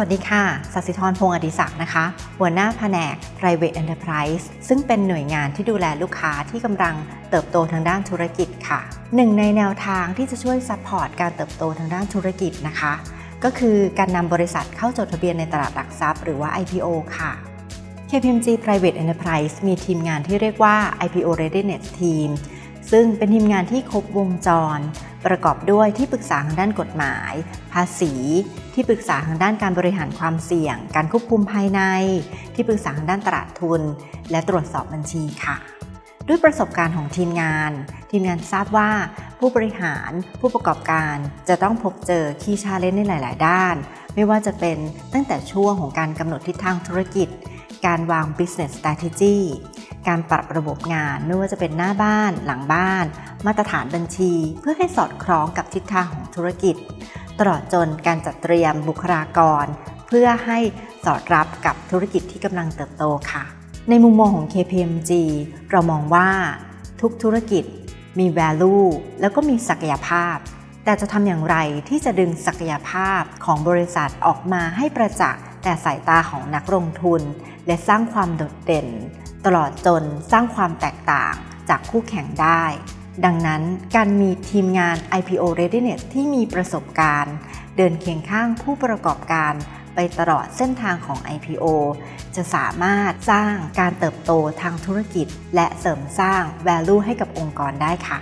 วัสดีค่ะสัสิธรพงศ์อดิศักดิ์นะคะ หัวหน้าแผนก private enterprise ซึ่งเป็นหน่วยงานที่ดูแลลูกค้าที่กำลังเติบโตทางด้านธุรกิจค่ะ หนึ่งในแนวทางที่จะช่วยซัพพอร์ตการเติบโตทางด้านธุรกิจนะคะ ก็คือการนำบริษัทเข้าจดทะเบียนในตลาดหลักทรัพย์หรือว่า IPO ค่ะ KPMG Private Enterprise มีทีมงานที่เรียกว่า IPO Readiness Team ซึ่งเป็นทีมงานที่ครบวงจรประกอบด้วยที่ปรึกษาทางด้านกฎหมาย ภาษี ที่ปรึกษาทางด้านการบริหารความเสี่ยง การควบคุมภายใน ที่ปรึกษาทางด้านตลาดทุน และตรวจสอบบัญชีค่ะ ด้วยประสบการณ์ของทีมงาน ทีมงานทราบว่า ผู้บริหาร ผู้ประกอบการจะต้องพบเจอคีย์ชาเลนในหลาย ๆ ด้าน ไม่ว่าจะเป็นตั้งแต่ช่วงของการกำหนดทิศทางธุรกิจ การวาง business strategy การปรับระบบงานไม่ว่าจะเป็นหน้าบ้านหลังบ้าน มาตรฐานบัญชี เพื่อให้สอดคล้องกับทิศทางของธุรกิจ ตลอดจนการจัดเตรียมบุคลากร เพื่อให้สอดรับกับธุรกิจที่กำลังเติบโตค่ะ ในมุมมองของ KPMG เรามองว่าทุกธุรกิจมี value แล้วก็มีศักยภาพ แต่จะทำอย่างไรที่จะดึงศักยภาพของบริษัทออกมาให้ประจักษ์แต่สายตาของนักลงทุน และสร้างความโดดเด่น ตลอดจนสร้างความแตกต่างจากคู่แข่งได้ ดังนั้นการมีทีมงาน IPO Readiness ที่มีประสบการณ์ เดินเคียงข้างผู้ประกอบการไปตลอดเส้นทางของ IPO จะสามารถสร้างการเติบโตทางธุรกิจ และเสริมสร้าง value ให้กับองค์กรได้ค่ะ